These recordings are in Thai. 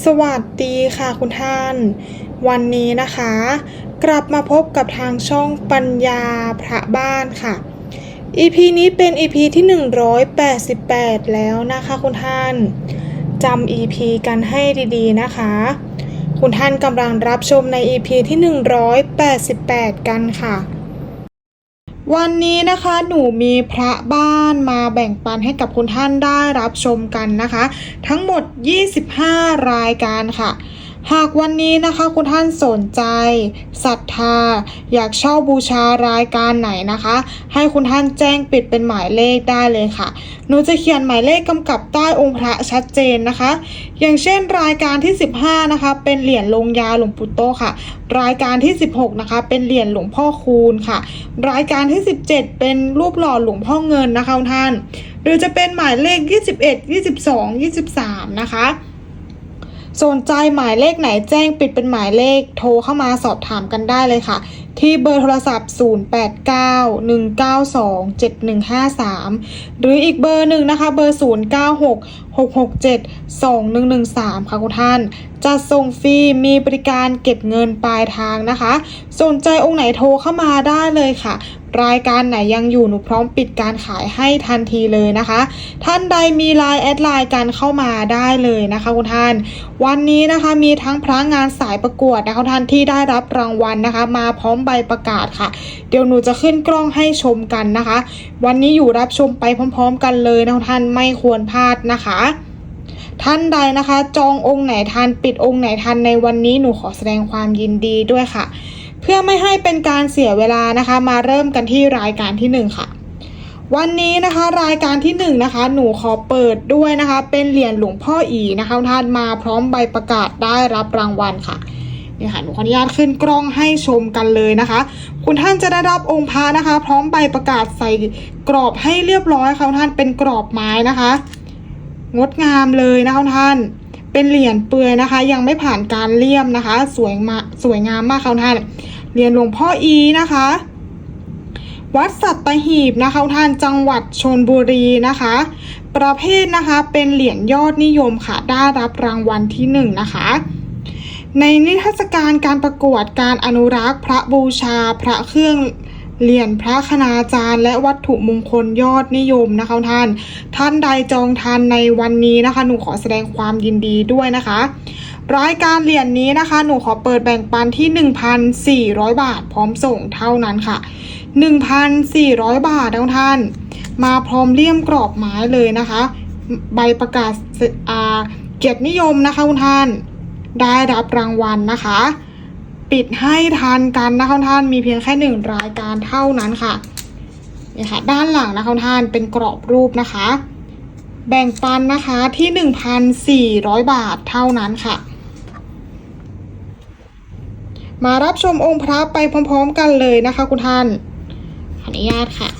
สวัสดีค่ะคุณท่าน วันนี้นะคะ กลับมาพบกับทางช่องปัญญาพระบ้านค่ะ EP นี้เป็น EP ที่ 188 แล้วนะคะคุณท่านจำ EP กันให้ดีๆนะคะ คุณท่านกำลังรับชมใน EP ที่ 188 กันค่ะ วันนี้นะคะหนูมีพระบ้านมาแบ่งปันให้กับคุณท่านได้รับชมกันนะคะ ทั้งหมด 25 รายการค่ะ หากวันนี้นะคะคุณท่านสนใจศรัทธา อยากเช่าบูชารายการไหนนะคะ ให้คุณท่านแจ้งปิดเป็นหมายเลขได้เลยค่ะ หนูจะเขียนหมายเลขกำกับใต้องค์พระชัดเจนนะคะ อย่างเช่นรายการที่ 15 นะคะ เป็นเหรียญลงยาหลวงปู่โตค่ะ รายการที่ 16 นะคะ เป็นเหรียญหลวงพ่อคูณค่ะ รายการที่ 17 เป็นรูปหล่อหลวงพ่อเงินนะคะคุณท่าน หรือจะเป็นหมายเลข 21 22 23 นะคะ สนใจหมายเลขไหนแจ้งปิดเป็นหมายเลขโทรเข้ามาสอบถามกันได้เลยค่ะที่เบอร์โทรศัพท์ 0891927153 หรืออีกเบอร์หนึ่งนะคะ เบอร์ 0966672113 ค่ะคุณท่านจะส่งฟรี มีบริการเก็บเงินปลายทางนะคะ สนใจองค์ไหนโทรเข้ามาได้เลยค่ะ รายการไหนยังอยู่หนูพร้อมปิดการขายให้ทันทีเลยนะคะ ท่านใดมีไลน์แอดไลน์กันเข้ามาได้เลยนะคะคุณท่าน วันนี้นะคะมีทั้งพระงานสายประกวดนะคะท่านที่ได้รับรางวัลนะคะ มาพร้อมใบประกาศค่ะ เดี๋ยวหนูจะขึ้นกล้องให้ชมกันนะคะ วันนี้อยู่รับชมไปพร้อม ๆ กันเลยนะท่านไม่ควรพลาดนะคะ ท่านใดนะคะ จององค์ไหนทันปิดองค์ไหนทันในวันนี้หนูขอแสดงความยินดีด้วยค่ะ เพื่อไม่ให้เป็นการเสียเวลานะคะ มาเริ่มกันที่รายการที่หนึ่งค่ะวันนี้นะคะรายการที่หนึ่งนะคะหนูขอเปิดด้วยนะคะ เป็นเหรียญหลวงพ่ออีนะคะท่านมาพร้อมใบประกาศได้รับรางวัลค่ะ นี่ค่ะหนูขออนุญาตขึ้นกล้องให้ชมกันเลยนะคะ คุณท่านจะได้รับองค์พระนะคะ พร้อมใบประกาศใส่กรอบให้เรียบร้อยค่ะท่านเป็นกรอบไม้นะคะ งดงามเลยนะคะท่าน เป็นเหรียญเปลือยนะคะ ยังไม่ผ่านการเลี่ยมนะคะ สวยมาสวยงามมากค่ะท่านเหรียญหลวงพ่ออีนะคะ วัดสัตหีบนะคะท่านจังหวัดชนบุรีนะคะ ประเภทนะคะเป็นเหรียญยอดนิยมค่ะได้รับรางวัลที่หนึ่งนะคะ ในนิทรรศการการประกวดการอนุรักษ์ พระบูชา พระเครื่องเหรียญพระคณาจารย์ และวัตถุมงคลยอดนิยมนะคะท่าน ท่านใดจองทันในวันนี้นะคะหนูขอแสดงความยินดีด้วยนะคะ รายการเหรียญนี้นะคะ หนูขอเปิดแบ่งปันที่ 1,400 บาทพร้อมส่งเท่านั้นค่ะ 1,400 บาทนะท่าน มาพร้อมเลี่ยมกรอบไม้เลยนะคะ ใบประกาศอาเกียรตินิยมนะคะคุณท่าน ได้รับรางวัลนะคะ ปิดให้ทันกันนะคะท่านมีเพียงแค่หนึ่งรายการเท่านั้นค่ะนี่ค่ะ ด้านหลังนะคะท่านเป็นกรอบรูปนะคะ แบ่งปันนะคะที่ 1,400 บาทเท่านั้นค่ะ มารับชมองค์พระไปพร้อมๆกันเลยนะคะคุณท่านขออนุญาตค่ะ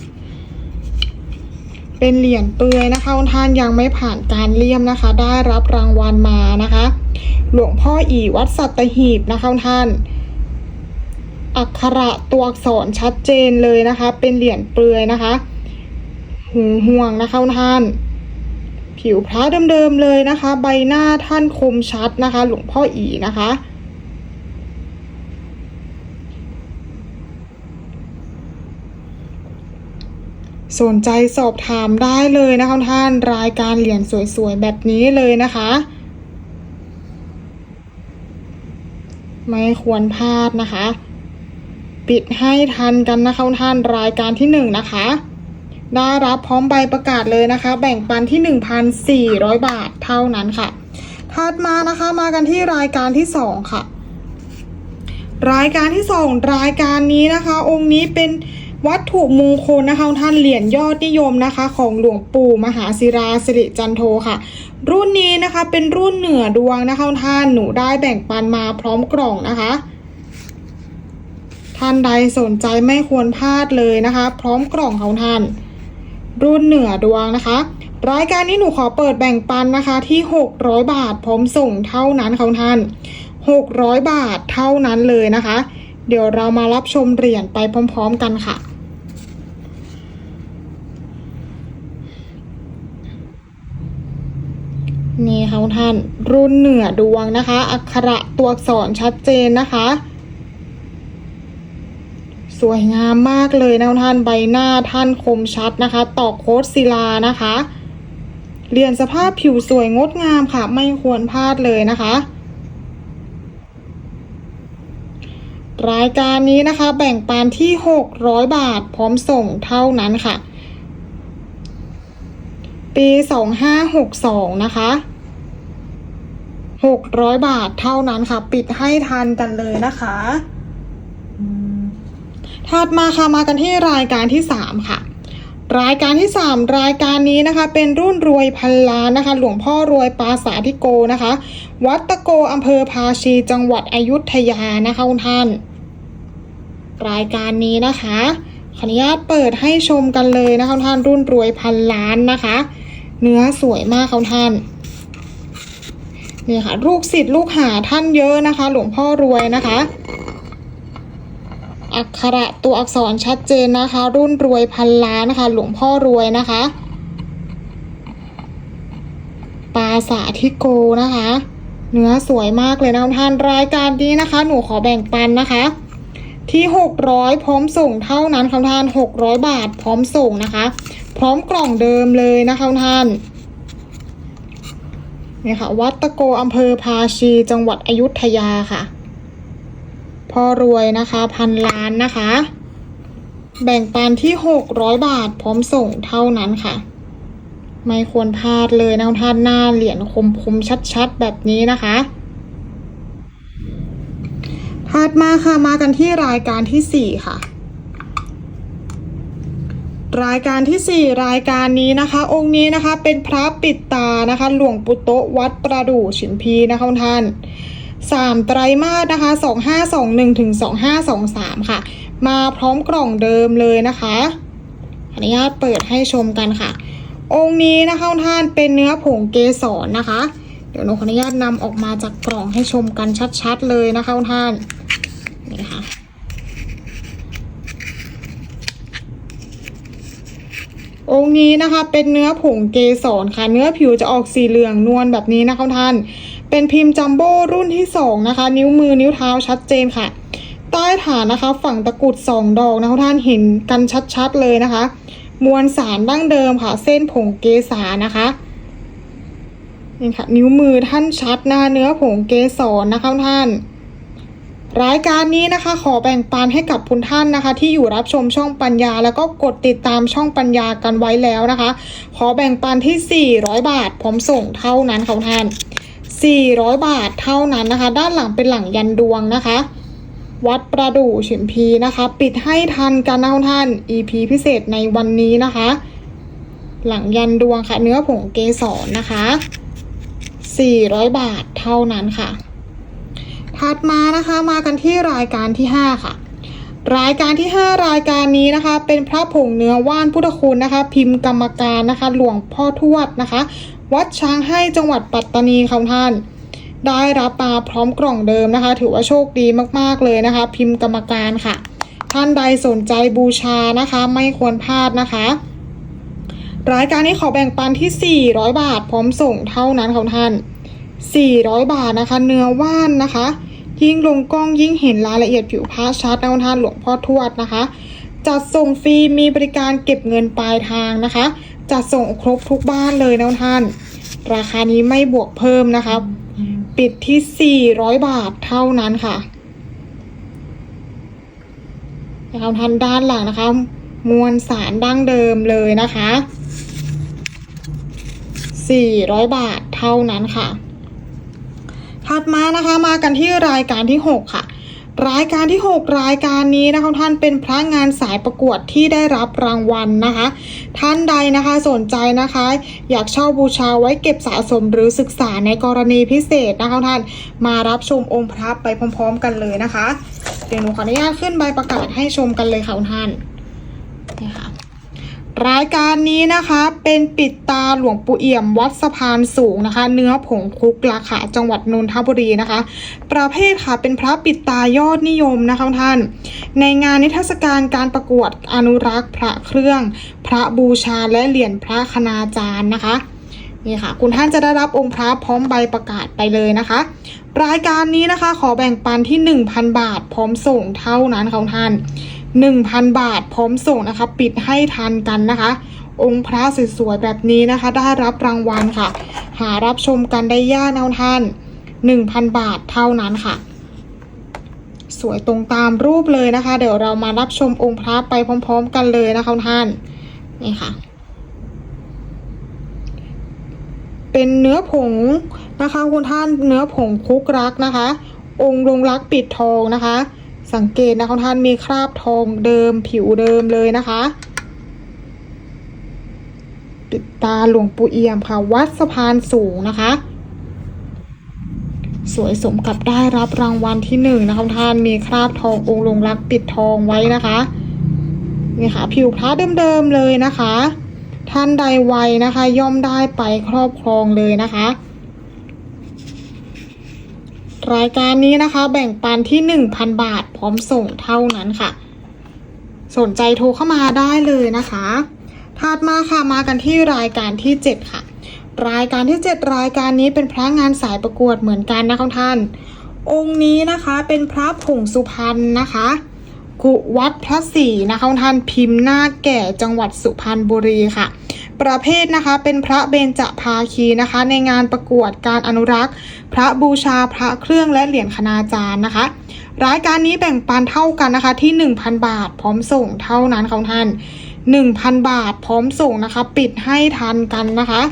เป็นเหรียญเปลือยนะคะคุณท่านยังไม่ผ่านการเลี่ยมนะคะ ได้รับรางวัลมานะคะ หลวงพ่ออีวัดสัตหีบนะคะท่าน อักขระตัวอักษรชัดเจนเลยนะคะ เป็นเหรียญเปลือยนะคะหูห่วงนะคะท่าน ผิวพระเดิมๆเลยนะคะ ใบหน้าท่านคมชัดนะคะ หลวงพ่ออีนะคะสนใจสอบถามได้เลยนะคะท่านรายการเหรียญสวยๆ แบบนี้เลยนะคะ ไม่ควรพลาดนะคะ ปิดให้ทันกันนะคะท่านรายการที่หนึ่งนะคะ ได้รับพร้อมใบประกาศเลยนะคะ แบ่งปันที่ 1,400 บาทเท่านั้นค่ะถัดมานะคะมากันที่รายการที่สองค่ะ รายการที่สองรายการนี้นะคะ องค์นี้เป็น วัตถุมงคลนะคะท่านเหรียญยอดนิยมนะคะ ของหลวงปู่มหาศิราสิริจันโทค่ะ รุ่นนี้นะคะเป็นรุ่นเหนือดวงนะคะท่านหนูได้แบ่งปันมาพร้อมกล่องนะคะ ท่านใดสนใจไม่ควรพลาดเลยนะคะ พร้อมกล่องของท่าน รุ่นเหนือดวงนะคะ รายการนี้หนูขอเปิดแบ่งปันนะคะที่ 600 บาทพร้อมส่งเท่านั้นของท่าน 600 บาทเท่านั้นเลยนะคะ เดี๋ยวเรามารับชมเหรียญไปพร้อม ๆ กันค่ะ นี่ค่ะท่าน รุ่นเหนือดวงนะคะ อักขระตัวอักษรชัดเจนนะคะ สวยงามมากเลยนะทุกท่านใบหน้าท่านคมชัดนะคะ ตอกโคดศิลานะคะเรียนสภาพผิวสวยงดงามค่ะ ไม่ควรพลาดเลยนะคะ รายการนี้นะคะ แบ่งปันที่ 600 บาทพร้อมส่งเท่านั้นค่ะ ปี2562นะคะ600บาทเท่านั้นค่ะ ปิดให้ทันกันเลยนะคะถัดมาค่ะมากันที่รายการที่3ค่ะ รายการที่3รายการนี้นะคะ เป็นรุ่นรวยพันล้านนะคะ หลวงพ่อรวยปาสาธิโกนะคะ วัดตะโกอำเภอภาชีจังหวัดอยุธยานะคะคุณท่าน รายการนี้นะคะขออนุญาตเปิดให้ชมกันเลยนะคะท่านรุ่นรวยพันล้านนะคะ เนื้อสวยมากค่ะคุณท่านนี่ค่ะลูกศิษย์ลูกหาท่านเยอะนะคะ หลวงพ่อรวยนะคะ อักขระตัวอักษรชัดเจนนะคะ รุ่นรวยพันล้านนะคะ หลวงพ่อรวยนะคะ ปาสาธิโกนะคะ เนื้อสวยมากเลยนะท่านรายการนี้นะคะ หนูขอแบ่งปันนะคะ ที่หกร้อยพร้อมส่งเท่านั้นค่ะคุณท่านหกร้อยบาทพร้อมส่งนะคะ พร้อมกล่องเดิมเลยนะคะท่านนี่ค่ะ วัดตะโกอำเภอภาชี จังหวัดอยุธยาค่ะพ่อรวยนะคะ พันล้านนะคะ แบ่งปันที่หกร้อยบาทพร้อมส่งเท่านั้นค่ะ ไม่ควรพลาดเลยนะท่านหน้าเหรียญคมคมชัดๆ แบบนี้นะคะ ถัดมาค่ะมากันที่รายการที่สี่ค่ะ รายการที่สี่รายการนี้นะคะ องค์นี้นะคะเป็นพระปิดตานะคะ หลวงปุโตวัดประดู่ฉิมพีนะคะท่านสามไตรมาสนะคะสองห้าสองหนึ่งถึงสองห้าสองสามค่ะ มาพร้อมกล่องเดิมเลยนะคะอนุญาตเปิดให้ชมกันค่ะ องค์นี้นะคะท่านเป็นเนื้อผงเกสรนะคะ เดี๋ยวหนูขออนุญาตนำออกมาจากกล่องให้ชมกันชัดๆเลยนะคะท่าน นี่ค่ะองค์นี้นะคะเป็นเนื้อผงเกสรค่ะ เนื้อผิวจะออกสีเหลืองนวลแบบนี้นะคะท่าน เป็นพิมพ์จัมโบ้รุ่นที่สองนะคะ นิ้วมือนิ้วเท้าชัดเจนค่ะ ใต้ฐานนะคะ ฝั่งตะกุดสองดอกนะคะท่านเห็นกันชัดๆเลยนะคะ มวลสารดั้งเดิมค่ะ เส้นผงเกสานะคะนี่ค่ะ นิ้วมือท่านชัดนะคะเนื้อผงเกสรนะคะท่าน รายการนี้นะคะขอแบ่งปันให้กับคุณท่านนะคะ ที่อยู่รับชมช่องปัญญา แล้วก็กดติดตามช่องปัญญากันไว้แล้วนะคะ ขอแบ่งปันที่ 400 บาทพร้อมส่งเท่านั้นค่ะคุณท่าน 400 บาทเท่านั้นนะคะ ด้านหลังเป็นหลังยันดวงนะคะ วัดประดู่ฉิมพีนะคะ ปิดให้ทันกันนะคุณท่าน EP พิเศษในวันนี้นะคะ หลังยันดวงค่ะ เนื้อผงเกสรนะคะ 400 บาทเท่านั้นค่ะ ถัดมานะคะมากันที่รายการที่ 5 ค่ะ รายการที่ 5 รายการนี้นะคะ เป็นพระผงเนื้อว่านพุทธคุณนะคะ พิมพ์กรรมการนะคะ หลวงพ่อทวดนะคะ วัดช้างให้จังหวัดปัตตานีค่ะท่าน ได้รับมาพร้อมกล่องเดิมนะคะ ถือว่าโชคดีมากๆเลยนะคะ พิมพ์กรรมการค่ะ ท่านใดสนใจบูชานะคะ ไม่ควรพลาดนะคะรายการนี้ขอแบ่งปันที่ 400 บาท พร้อมส่งเท่านั้นค่ะท่าน 400 บาทนะคะ เนื้อว่านนะคะ ยิ่งลงกล้องยิ่งเห็นรายละเอียดผิวพรรณชัดนะท่านหลวงพ่อทวดนะคะ จัดส่งฟรีมีบริการเก็บเงินปลายทางนะคะ จัดส่งครบทุกบ้านเลยนะท่าน ราคานี้ไม่บวกเพิ่มนะคะ ปิดที่ 400 บาทเท่านั้นค่ะนะคะท่านด้านหลังนะคะ มวลสารดั้งเดิมเลยนะคะ 400 บาทเท่านั้นค่ะ ถัดมานะคะมากันที่รายการที่ 6 ค่ะ รายการที่ 6 รายการนี้นะคะท่านเป็นพระงานสายประกวดที่ได้รับรางวัลนะคะ ท่านใดนะคะสนใจนะคะ อยากเช่าบูชาไว้เก็บสะสมหรือศึกษาในกรณีพิเศษนะคะท่านมารับชมองค์พระไปพร้อม ๆ กันเลยนะคะ เดี๋ยวหนูขออนุญาตขึ้นใบประกาศให้ชมกันเลยค่ะท่านนี่ค่ะ รายการนี้นะคะเป็นปิดตาหลวงปู่เอี่ยมวัดสะพานสูงนะคะ เนื้อผงคุกราคาจังหวัดนนทบุรีนะคะ ประเภทค่ะเป็นพระปิดตายอดนิยมนะคะท่าน ในงานนิทรรศการการประกวดอนุรักษ์พระเครื่อง พระบูชาและเหรียญพระคณาจารย์นะคะนี่ค่ะ คุณท่านจะได้รับองค์พระพร้อมใบประกาศไปเลยนะคะ รายการนี้นะคะขอแบ่งปันที่ 1,000 บาทพร้อมส่งเท่านั้นค่ะท่าน 1,000 บาทพร้อมส่งนะคะ ปิดให้ทันกันนะคะ องค์พระสวยๆแบบนี้นะคะ ได้รับรางวัลค่ะ หารับชมกันได้ยากนะคุณท่าน 1,000 บาทเท่านั้นค่ะ สวยตรงตามรูปเลยนะคะ เดี๋ยวเรามารับชมองค์พระไปพร้อม ๆ กันเลยนะคะท่านนี่ค่ะเป็นเนื้อผงนะคะ คุณท่านเนื้อผงคุกรักนะคะ องค์ลงรักปิดทองนะคะ สังเกตนะคุณท่านมีคราบทองเดิมผิวเดิมเลยนะคะ ปิดตาหลวงปู่เอี่ยมค่ะ วัดสะพานสูงนะคะ สวยสมกับได้รับรางวัลที่หนึ่งนะคะคุณท่านมีคราบทององค์ลงรักปิดทองไว้นะคะนี่ค่ะผิวพระเดิมๆเลยนะคะ ท่านใดไวนะคะ ย่อมได้ไปครอบครองเลยนะคะ รายการนี้นะคะแบ่งปันที่ 1,000 บาทพร้อมส่งเท่านั้นค่ะ สนใจโทรเข้ามาได้เลยนะคะถัดมาค่ะมากันที่รายการที่ 7 ค่ะ รายการที่ 7 รายการนี้เป็นพระงานสายประกวดเหมือนกันนะคะท่าน องค์นี้นะคะเป็นพระผงสุพรรณนะคะกุวัดพระศรีนะคะท่านพิมพ์หน้าแก่จังหวัดสุพรรณบุรีค่ะ ประเภทนะคะเป็นพระเบญจภาคีนะคะ ในงานประกวดการอนุรักษ์ พระบูชาพระเครื่องและเหรียญคณาจารย์นะคะ รายการนี้แบ่งปันเท่ากันนะคะที่ 1,000 บาท พร้อมส่งเท่านั้นค่ะท่าน 1,000 บาท พร้อมส่งนะคะ ปิดให้ทันกันนะคะ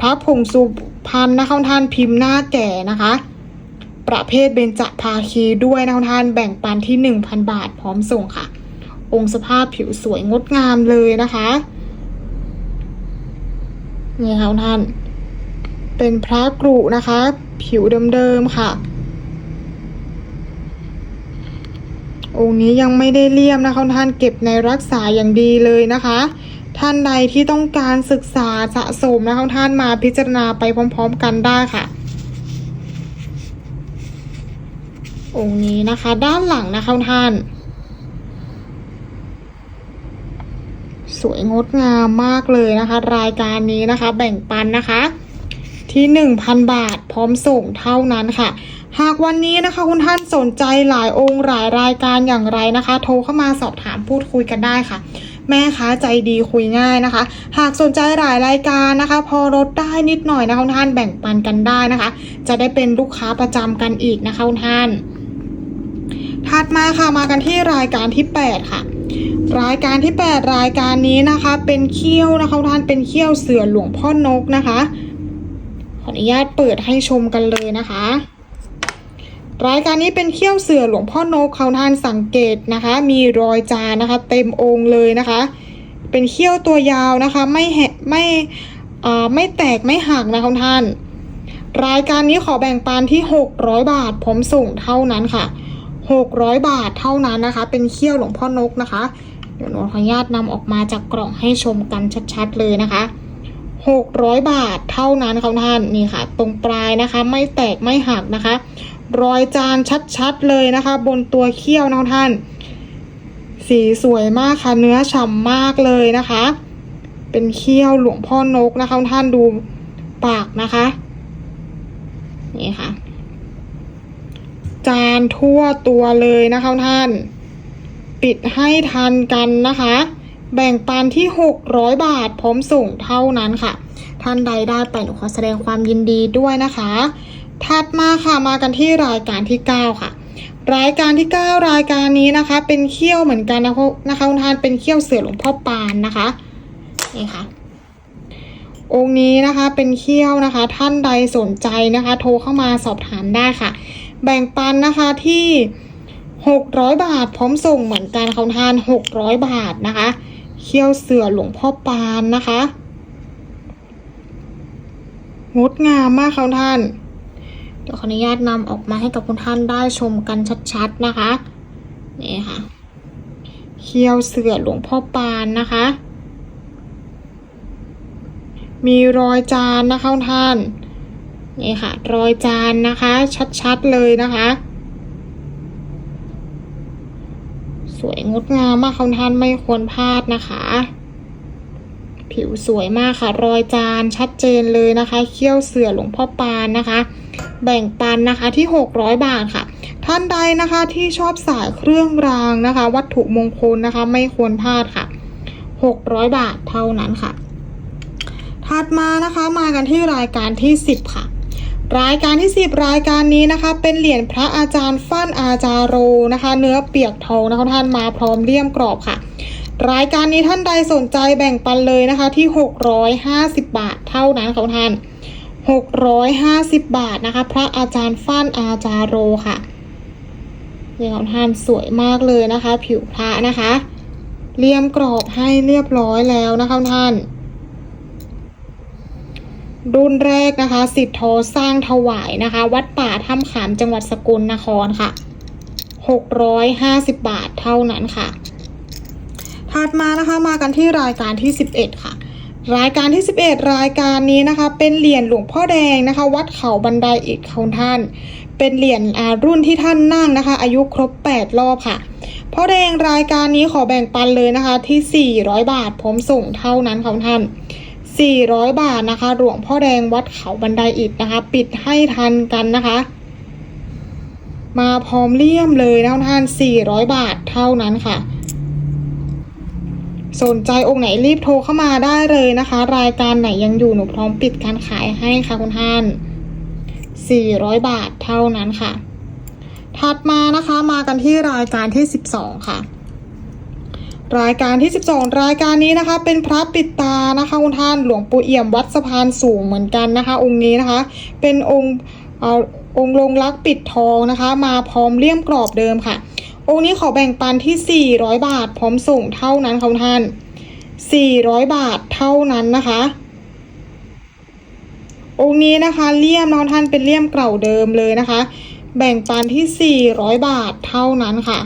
พระผงสุพรรณนะคะท่านพิมพ์หน้าแก่นะคะประเภทเบญจภาคีด้วยนะคะท่านแบ่งปันที่ 1,000 บาท พร้อมส่งค่ะ องค์สภาพผิวสวยงดงามเลยนะคะนี่ค่ะท่าน เป็นพระกรุนะคะ ผิวเดิมๆค่ะ องค์นี้ยังไม่ได้เลี่ยมนะคะท่านเก็บในรักษาอย่างดีเลยนะคะ ท่านใดที่ต้องการศึกษาสะสมนะคะท่านมาพิจารณาไปพร้อม ๆ กันได้ค่ะองค์นี้นะคะด้านหลังนะคะท่าน สวยงดงามมากเลยนะคะ รายการนี้นะคะ แบ่งปันนะคะ ที่ 1,000 บาทพร้อมส่งเท่านั้นค่ะ หากวันนี้นะคะ คุณท่านสนใจหลายองค์หลายรายการอย่างไรนะคะ โทรเข้ามาสอบถามพูดคุยกันได้ค่ะแม่ค้าใจดีคุยง่ายนะคะ หากสนใจหลายรายการนะคะ พอลดได้นิดหน่อยนะคะคุณท่านแบ่งปันกันได้นะคะ จะได้เป็นลูกค้าประจำกันอีกนะคะคุณท่าน ถัดมาค่ะมากันที่รายการที่ 8 ค่ะ รายการที่ 8 รายการนี้นะคะ เป็นเขี้ยวนะคะท่านเป็นเขี้ยวเสือหลวงพ่อนกนะคะ ขออนุญาตเปิดให้ชมกันเลยนะคะ รายการนี้เป็นเขี้ยวเสือหลวงพ่อนกเขาท่านสังเกตนะคะ มีรอยจานนะคะ เต็มองค์เลยนะคะ เป็นเขี้ยวตัวยาวนะคะ ไม่แหไม่อ่ไม่แตกไม่หักนะคะท่าน รายการนี้ขอแบ่งปันที่ 600 บาทพร้อมส่งเท่านั้นค่ะ 600 บาทเท่านั้นนะคะ เป็นเขี้ยวหลวงพ่อนกนะคะ เดี๋ยวหนูขออนุญาตนำออกมาจากกล่องให้ชมกันชัดๆเลยนะคะ 600 บาทเท่านั้นค่ะท่านนี่ค่ะ ตรงปลายนะคะ ไม่แตกไม่หักนะคะ รอยจานชัดๆเลยนะคะ บนตัวเขี้ยวนะท่าน สีสวยมากค่ะเนื้อฉ่ำมากเลยนะคะ เป็นเขี้ยวหลวงพ่อนกนะคะท่านดูปากนะคะ นี่ค่ะ จานทั่วตัวเลยนะคะท่าน ปิดให้ทันกันนะคะ แบ่งปันที่ 600 บาทพร้อมส่งเท่านั้นค่ะ ท่านใดได้ไปหนูขอแสดงความยินดีด้วยนะคะ ถัดมาค่ะมากันที่รายการที่ 9 ค่ะรายการที่ 9 รายการนี้นะคะ เป็นเขี้ยวเหมือนกันนะคะนะคะท่านเป็นเขี้ยวเสือหลวงพ่อปานนะคะนี่ค่ะ องค์นี้นะคะเป็นเขี้ยวนะคะ ท่านใดสนใจนะคะ โทรเข้ามาสอบถามได้ค่ะ แบ่งปันนะคะที่600บาท พร้อมส่งเหมือนกันเขาทาน600บาทนะคะเขี้ยวเสือหลวงพ่อปานนะคะงดงามมากเขาท่าน เดี๋ยวขออนุญาตนำออกมาให้กับคุณท่านได้ชมกันชัดๆนะคะนี่ค่ะเขี้ยวเสือหลวงพ่อปานนะคะ มีรอยจานนะคะท่าน นี่ค่ะ รอยจานนะคะ ชัดๆเลยนะคะ สวยงดงามมากคุณท่านไม่ควรพลาดนะคะ ผิวสวยมากค่ะ รอยจานชัดเจนเลยนะคะเขี้ยวเสือหลวงพ่อปานนะคะ แบ่งปันนะคะที่ 600 บาทค่ะ ท่านใดนะคะที่ชอบสายเครื่องรางนะคะ วัตถุมงคลนะคะ ไม่ควรพลาดค่ะ 600 บาทเท่านั้นค่ะถัดมานะคะมากันที่รายการที่ 10 ค่ะ รายการที่ 10 รายการนี้นะคะ เป็นเหรียญพระอาจารย์ฟั่นอาจารโรนะคะ เนื้อเปียกทองนะคะท่านมาพร้อมเลี่ยมกรอบค่ะ รายการนี้ท่านใดสนใจแบ่งปันเลยนะคะที่ 650 บาทเท่านั้นค่ะท่าน 650 บาทนะคะ พระอาจารย์ฟั่นอาจารโรค่ะนี่ของท่านสวยมากเลยนะคะ ผิวพระนะคะเลี่ยมกรอบให้เรียบร้อยแล้วนะคะท่าน รุ่นแรกนะคะสิทธิ์โทสร้างถวายนะคะ วัดป่าถ้ำขามจังหวัดสกลนครค่ะ 650 บาทเท่านั้นค่ะ ถัดมานะคะมากันที่รายการที่ 11 ค่ะ รายการที่ 11 รายการนี้นะคะ เป็นเหรียญหลวงพ่อแดงนะคะ วัดเขาบันไดอิฐของท่าน เป็นเหรียญรุ่นที่ท่านนั่งนะคะ อายุครบ 8 รอบค่ะพ่อแดงรายการนี้ขอแบ่งปันเลยนะคะที่ 400 บาทพร้อมส่งเท่านั้นค่ะท่าน 400 บาทนะคะ หลวงพ่อแดงวัดเขาบันไดอิฐนะคะ ปิดให้ทันกันนะคะ มาพร้อมเลี่ยมเลยนะท่าน400 บาทเท่านั้นค่ะ สนใจองค์ไหนรีบโทรเข้ามาได้เลยนะคะ รายการไหนยังอยู่หนูพร้อมปิดการขายให้ค่ะคุณท่าน 400 บาทเท่านั้นค่ะ ถัดมานะคะมากันที่รายการที่ 12 ค่ะ รายการที่ 12 รายการนี้นะคะ เป็นพระปิดตานะคะคุณท่านหลวงปู่เอี่ยมวัดสะพานสูงเหมือนกันนะคะ องค์นี้นะคะ เป็นองค์เอ่อองค์ลงรักปิดทองนะคะ มาพร้อมเลี่ยมกรอบเดิมค่ะ องค์นี้ขอแบ่งปันที่ 400 บาท พร้อมส่งเท่านั้นค่ะคุณท่าน 400 บาทเท่านั้นนะคะ องค์นี้นะคะเลี่ยมน้องท่านเป็นเลี่ยมเก่าเดิมเลยนะคะ แบ่งปันที่ 400 บาทเท่านั้นค่ะ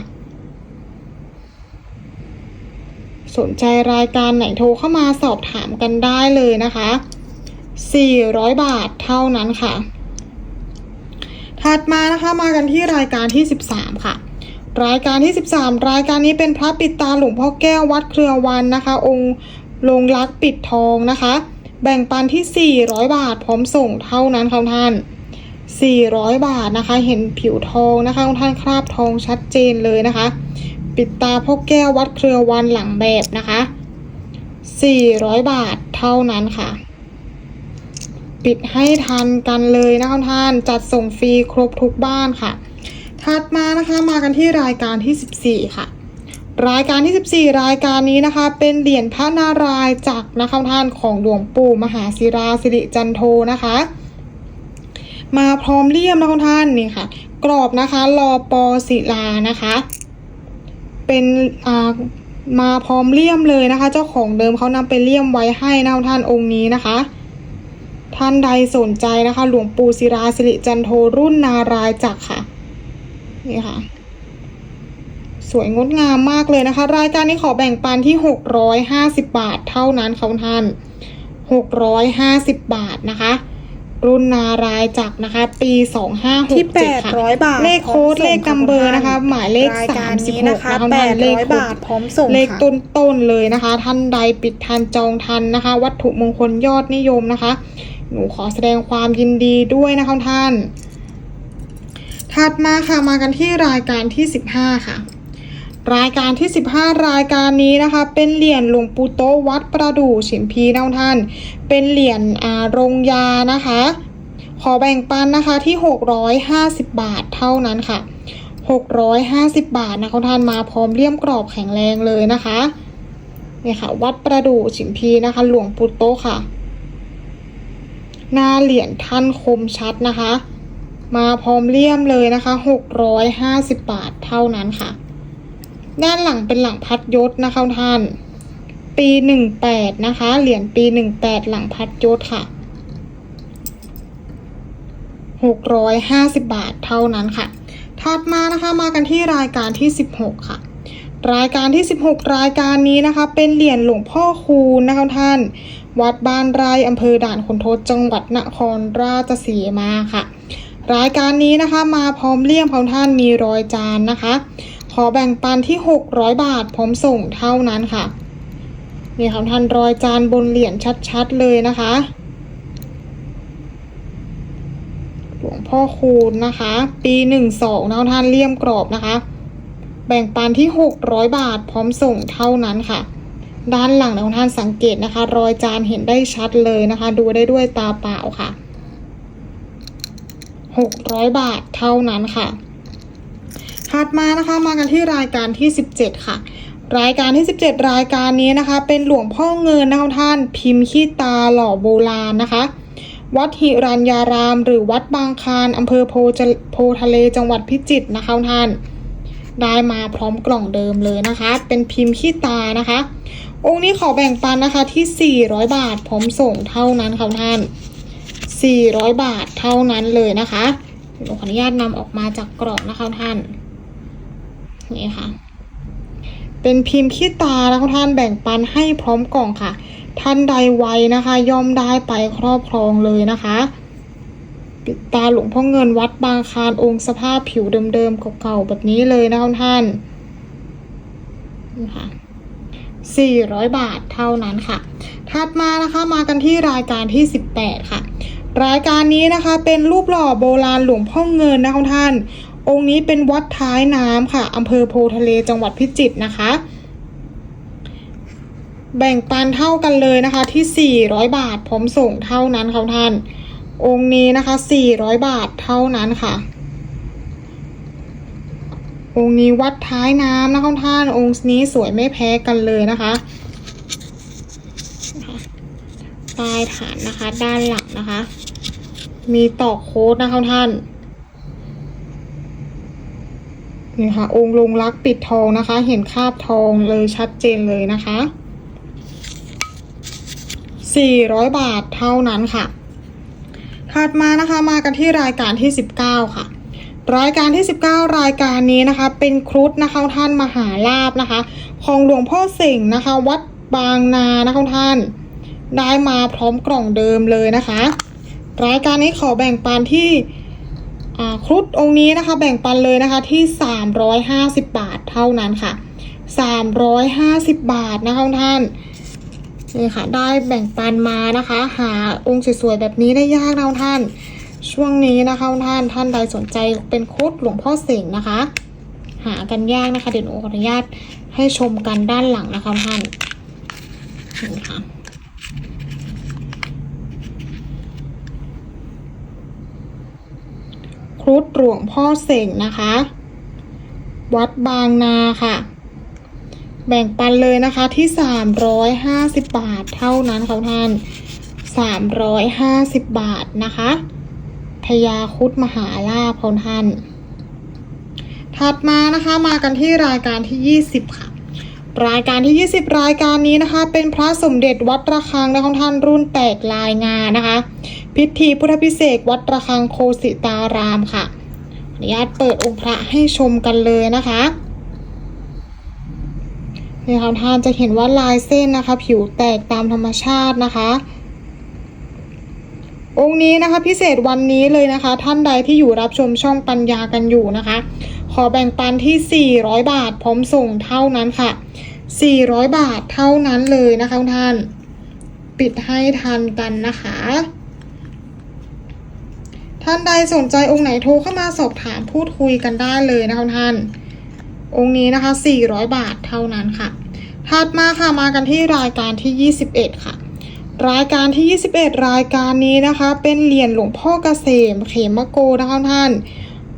สนใจรายการไหนโทรเข้ามาสอบถามกันได้เลยนะคะ 400 บาทเท่านั้นค่ะ ถัดมานะคะมากันที่รายการที่ 13 ค่ะ รายการที่ 13 รายการนี้เป็นพระปิดตาหลวงพ่อแก้ววัดเครือวันนะคะ องค์ลงรักปิดทองนะคะ แบ่งปันที่ 400 บาทพร้อมส่งเท่านั้นค่ะท่าน400 บาทนะคะ เห็นผิวทองนะคะท่านคราบทองชัดเจนเลยนะคะ ปิดตาพ่อแก้ววัดเครือวันหลังแบบนะคะ 400 บาทเท่านั้นค่ะ ปิดให้ทันกันเลยนะคะท่านจัดส่งฟรีครบทุกบ้านค่ะ ถัดมานะคะมากันที่รายการที่ 14 ค่ะ รายการที่ 14 รายการนี้นะคะ เป็นเหรียญพระนารายณ์จักนะคะท่านของหลวงปู่มหาศิราสิริจันโทนะคะมาพร้อมเลี่ยมนะคะท่านนี่ค่ะ กรอบนะคะรอปอศิลานะคะ เป็นอ่ามาพร้อมเลี่ยมเลยนะคะ เจ้าของเดิมเขานำไปเลี่ยมไว้ให้นะท่านองค์นี้นะคะ ท่านใดสนใจนะคะ หลวงปู่ศิราสิริจันโทรุ่นนารายจักค่ะนี่ค่ะ สวยงดงามมากเลยนะคะ รายการนี้ขอแบ่งปันที่650บาทเท่านั้นค่ะท่าน650บาทนะคะ รุ่นนารายณ์จักรนะคะ ปี 2567ที่ค่ะ800 บาท เลขโค้ดพร้อมส่งเลขนัมเบอร์นะคะ หมายเลขรายการนี้36นะคะนะคะท่านเลข800 บาท พร้อมส่งเลขค่ะต้นต้นๆเลยนะคะ ท่านใดปิดทันจองทันนะคะ วัตถุมงคลยอดนิยมนะคะ หนูขอแสดงความยินดีด้วยนะคะท่าน ถัดมาค่ะมากันที่รายการที่ 15 ค่ะ รายการที่ 15 รายการนี้นะคะ เป็นเหรียญหลวงปู่โตวัดประดู่ฉิมพีนะท่าน เป็นเหรียญอาโรงยานะคะ ขอแบ่งปันนะคะที่ 650 บาทเท่านั้นค่ะ 650 บาทนะคะท่านมาพร้อมเลี่ยมกรอบแข็งแรงเลยนะคะเนี่ยค่ะ วัดประดู่ฉิมพีนะคะ หลวงปู่โตค่ะ หน้าเหรียญท่านคมชัดนะคะ มาพร้อมเลี่ยมเลยนะคะ 650 บาทเท่านั้นค่ะ ด้านหลังเป็นหลังพัดยศนะคะท่าน ปี18นะคะ เหรียญปี18หลังพัดยศค่ะ650บาทเท่านั้นค่ะ ถัดมานะคะมากันที่รายการที่16ค่ะ รายการที่16รายการนี้นะคะ เป็นเหรียญหลวงพ่อคูณนะคะท่าน วัดบ้านไร่อำเภอด่านขุนทดจังหวัดนครราชสีมาค่ะ รายการนี้นะคะมาพร้อมเลี่ยมของท่านมีรอยจานนะคะ อแบ่งปันที่ 600 บาท พร้อมส่งเท่านั้นค่ะ นี่ค่ะท่านรอยจานบนเหรียญชัดๆเลยนะคะ หลวงพ่อคูณนะคะ ปีหนึ่งสองนะท่านเลี่ยมกรอบนะคะ แบ่งปันที่หกร้อยบาท พร้อมส่งเท่านั้นค่ะ ด้านหลังนะท่านสังเกตนะคะ รอยจานเห็นได้ชัดเลยนะคะ ดูได้ด้วยตาเปล่าค่ะหกร้อยบาทเท่านั้นค่ะ ถัดมานะคะมากันที่รายการที่ 17 ค่ะ รายการที่ 17 รายการนี้นะคะ เป็นหลวงพ่อเงินนะคะท่านพิมพ์ขี้ตาหล่อโบราณนะคะ วัดหิรัญญาราม หรือวัดบางคานอำเภอโพโพทะเลจังหวัดพิจิตรนะคะท่าน ได้มาพร้อมกล่องเดิมเลยนะคะ เป็นพิมพ์ขี้ตานะคะ องค์นี้ขอแบ่งปันนะคะที่ 400 บาทพร้อมส่งเท่านั้นค่ะท่าน 400 บาทเท่านั้นเลยนะคะขออนุญาตนำออกมาจากกล่องนะคะท่าน นี่ค่ะ เป็นพิมพ์ขี้ตานะคะท่านแบ่งปันให้พร้อมกล่องค่ะ ท่านใดไวนะคะ ย่อมได้ไปครอบครองเลยนะคะปิดตาหลวงพ่อเงินวัดบางคานองค์สภาพผิวเดิมๆเก่าๆแบบนี้เลยนะคะท่านนี่ค่ะ400 บาทเท่านั้นค่ะ ถัดมานะคะมากันที่รายการที่ 18 ค่ะ รายการนี้นะคะเป็นรูปหล่อโบราณหลวงพ่อเงินนะคะท่าน องค์นี้เป็นวัดท้ายน้ำค่ะอำเภอโพทะเลจังหวัดพิจิตรนะคะ แบ่งปันเท่ากันเลยนะคะที่ 400 บาทพร้อมส่งเท่านั้นค่ะท่าน องค์นี้นะคะ 400 บาทเท่านั้นค่ะ องค์นี้วัดท้ายน้ำนะคะท่าน องค์นี้สวยไม่แพ้กันเลยนะคะปลายฐานนะคะ ด้านหลังนะคะ มีตอกโค้ดนะคะท่าน นี่ค่ะองค์ลงรักปิดทองนะคะ เห็นคาบทองเลยชัดเจนเลยนะคะ 400 บาทเท่านั้นค่ะถัดมานะคะมากันที่รายการที่ 19 ค่ะ รายการที่ 19 รายการนี้นะคะ เป็นครุฑนะคะท่านมหาลาบนะคะ ของหลวงพ่อเสงห์นะคะ วัดบางนานะคะท่าน ได้มาพร้อมกล่องเดิมเลยนะคะ รายการนี้ขอแบ่งปันที่ ครุฑองค์นี้นะคะแบ่งปันเลยนะคะที่ 350 บาทเท่านั้นค่ะ 350 บาทนะคะท่านนี่ค่ะได้แบ่งปันมานะคะ หาองค์สวยๆแบบนี้ได้ยากนะท่าน ช่วงนี้นะคะท่านท่านใดสนใจเป็นครุฑหลวงพ่อเสงนะคะ หากันยากนะคะเดี๋ยวหนูขออนุญาตให้ชมกันด้านหลังนะคะท่านนี่ค่ะ ครุฑหลวงพ่อเสงนะคะ วัดบางนาค่ะ แบ่งปันเลยนะคะที่ 350 บาทเท่านั้นค่ะท่าน 350 บาทนะคะพญาครุฑมหาลาภค่ะท่าน ถัดมานะคะมากันที่รายการที่ 20 ค่ะ รายการที่ 20 รายการนี้นะคะ เป็นพระสมเด็จวัดระฆังนะคะท่านรุ่นแตกลายงานนะคะ พิธีพุทธพิเศษวัดระฆังโคสิตารามค่ะออนุญาตเปิดองค์พระให้ชมกันเลยนะคะนี่ค่ะท่านจะเห็นว่าลายเส้นนะคะ ผิวแตกตามธรรมชาตินะคะ องค์นี้นะคะพิเศษวันนี้เลยนะคะ ท่านใดที่อยู่รับชมช่องปัญญากันอยู่นะคะ ขอแบ่งปันที่ 400 บาทพร้อมส่งเท่านั้นค่ะ 400 บาทเท่านั้นเลยนะคะท่าน ปิดให้ทันกันนะคะ ท่านใดสนใจองค์ไหนโทรเข้ามาสอบถามพูดคุยกันได้เลยนะคะท่าน องค์นี้นะคะ 400 บาทเท่านั้นค่ะ ถัดมาค่ะมากันที่รายการที่ 21 ค่ะ รายการที่ 21 รายการนี้นะคะ เป็นเหรียญหลวงพ่อเกษม เขมโกนะคะท่าน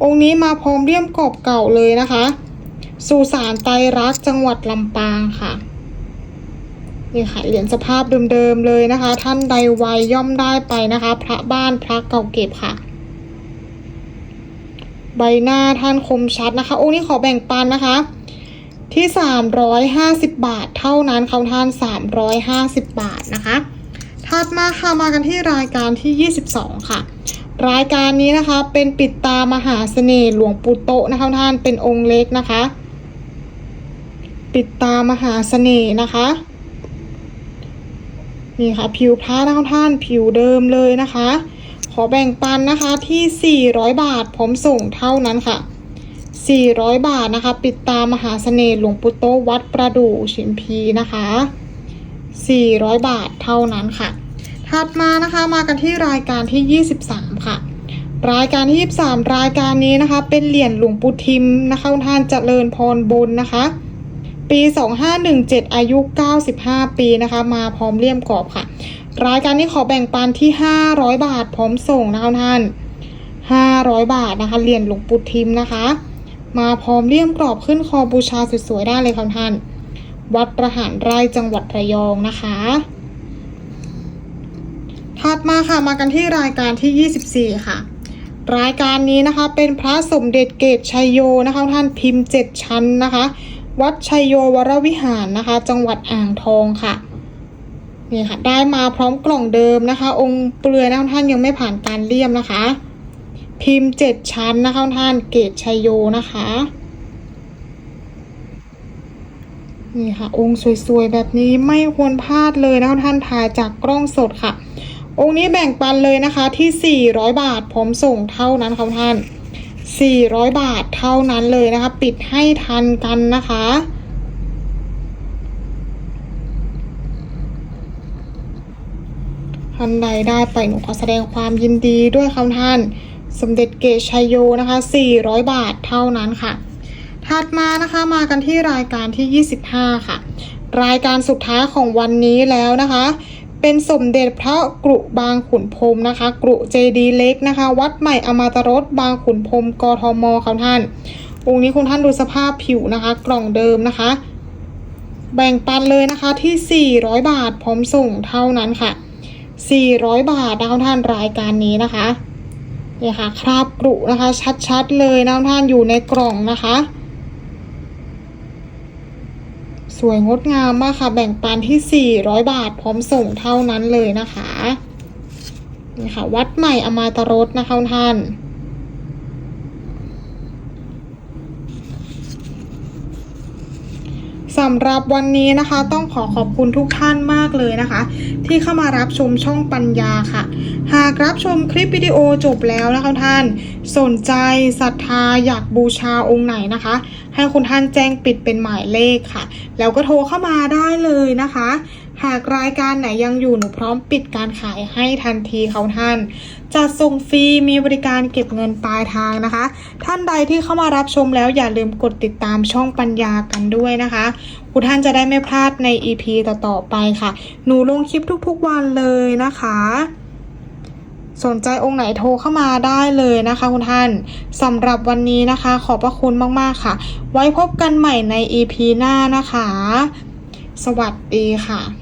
องค์นี้มาพร้อมเลี่ยมกรอบเก่าเลยนะคะสุสานไตรรักจังหวัดลำปางค่ะนี่ค่ะเหรียญสภาพเดิมๆเลยนะคะ ท่านใดไวย่อมได้ไปนะคะ พระบ้านพระเก่าเก็บค่ะ ใบหน้าท่านคมชัดนะคะองค์นี้ขอแบ่งปันนะคะ ที่ 350 บาทเท่านั้นค่ะท่าน 350 บาทนะคะ ถัดมาค่ะมากันที่รายการที่ 22 ค่ะ รายการนี้นะคะเป็นปิดตามหาเสน่ห์หลวงปู่โตนะคะท่านเป็นองค์เล็กนะคะ ปิดตามหาเสน่ห์นะคะนี่ค่ะผิวพระนะคะท่านผิวเดิมเลยนะคะ ขอแบ่งปันนะคะที่ 400 บาทพร้อมส่งเท่านั้นค่ะ 400 บาทนะคะ ปิดตามหาเสน่ห์หลวงปู่โตวัดประดู่ชิมพีนะคะ400 บาทเท่านั้นค่ะ ถัดมานะคะมากันที่รายการที่ 23 ค่ะ รายการที่ 23 รายการนี้นะคะ เป็นเหรียญหลวงปู่ทิมนะคะคุณท่านเจริญพรบนนะคะ ปี 2517 อายุ 95 ปีนะคะ มาพร้อมเลี่ยมกรอบค่ะ รายการนี้ขอแบ่งปันที่ 500 บาทพร้อมส่งนะคะคุณท่าน 500 บาทนะคะเหรียญหลวงปู่ทิมนะคะ มาพร้อมเลี่ยมกรอบขึ้นคอบูชาสวยๆได้เลยค่ะคุณท่าน วัดประหารไร่จังหวัดระยองนะคะ ถัดมาค่ะมากันที่รายการที่ 24 ค่ะ รายการนี้นะคะเป็นพระสมเด็จเกตชัยโยนะคะท่านพิมพ์เจ็ดชั้นนะคะ วัดชัยโยวรวิหารนะคะ จังหวัดอ่างทองค่ะนี่ค่ะได้มาพร้อมกล่องเดิมนะคะ องค์เปลือยนะคะท่านยังไม่ผ่านการเลี่ยมนะคะ พิมพ์เจ็ดชั้นนะคะท่านเกตชัยโยนะคะนี่ค่ะองค์สวยๆแบบนี้ไม่ควรพลาดเลยนะคะท่านถ่ายจากกล้องสดค่ะ องค์นี้แบ่งปันเลยนะคะที่ 400 บาทพร้อมส่งเท่านั้นค่ะท่าน 400 บาทเท่านั้นเลยนะคะ ปิดให้ทันกันนะคะท่านใดได้ไปหนูขอแสดงความยินดีด้วยค่ะท่าน สมเด็จเกชัยโยนะคะ 400 บาทเท่านั้นค่ะ ถัดมานะคะมากันที่รายการที่ 25 ค่ะ รายการสุดท้ายของวันนี้แล้วนะคะ เป็นสมเด็จพระกรุบางขุนพรมนะคะ กรุเจดีเล็กนะคะ วัดใหม่อมาตรสบางขุนพรมกทมค่ะท่าน องค์นี้คุณท่านดูสภาพผิวนะคะ กล่องเดิมนะคะ แบ่งปันเลยนะคะที่ 400 บาทพร้อมส่งเท่านั้นค่ะ 400 บาทนะคะท่านรายการนี้นะคะเนี่ยค่ะคราบกรุนะคะ ชัดๆเลยนะท่านอยู่ในกล่องนะคะ สวยงดงามมากค่ะ แบ่งปันที่ 400 บาท พร้อมส่งเท่านั้นเลยนะคะนี่ค่ะ วัดใหม่อมาตรสนะคะท่านสำหรับวันนี้นะคะ ต้องขอขอบคุณทุกท่านมากเลยนะคะ ที่เข้ามารับชมช่องปัญญาค่ะ หากรับชมคลิปวิดีโอจบแล้วนะคะท่าน สนใจศรัทธาอยากบูชาองค์ไหนนะคะ ให้คุณท่านแจ้งปิดเป็นหมายเลขค่ะ แล้วก็โทรเข้ามาได้เลยนะคะ หากรายการไหนยังอยู่หนูพร้อมปิดการขายให้ทันทีเขาท่านจัดส่งฟรีมีบริการเก็บเงินปลายทางนะคะ ท่านใดที่เข้ามารับชมแล้วอย่าลืมกดติดตามช่องปัญญากันด้วยนะคะคุณท่านจะได้ไม่พลาดใน EP ต่อๆไปค่ะ หนูลงคลิปทุกๆวันเลยนะคะ สนใจองค์ไหนโทรเข้ามาได้เลยนะคะคุณท่านสำหรับวันนี้นะคะ ขอบพระคุณมากๆค่ะ ไว้พบกันใหม่ใน EP หน้านะคะ สวัสดีค่ะ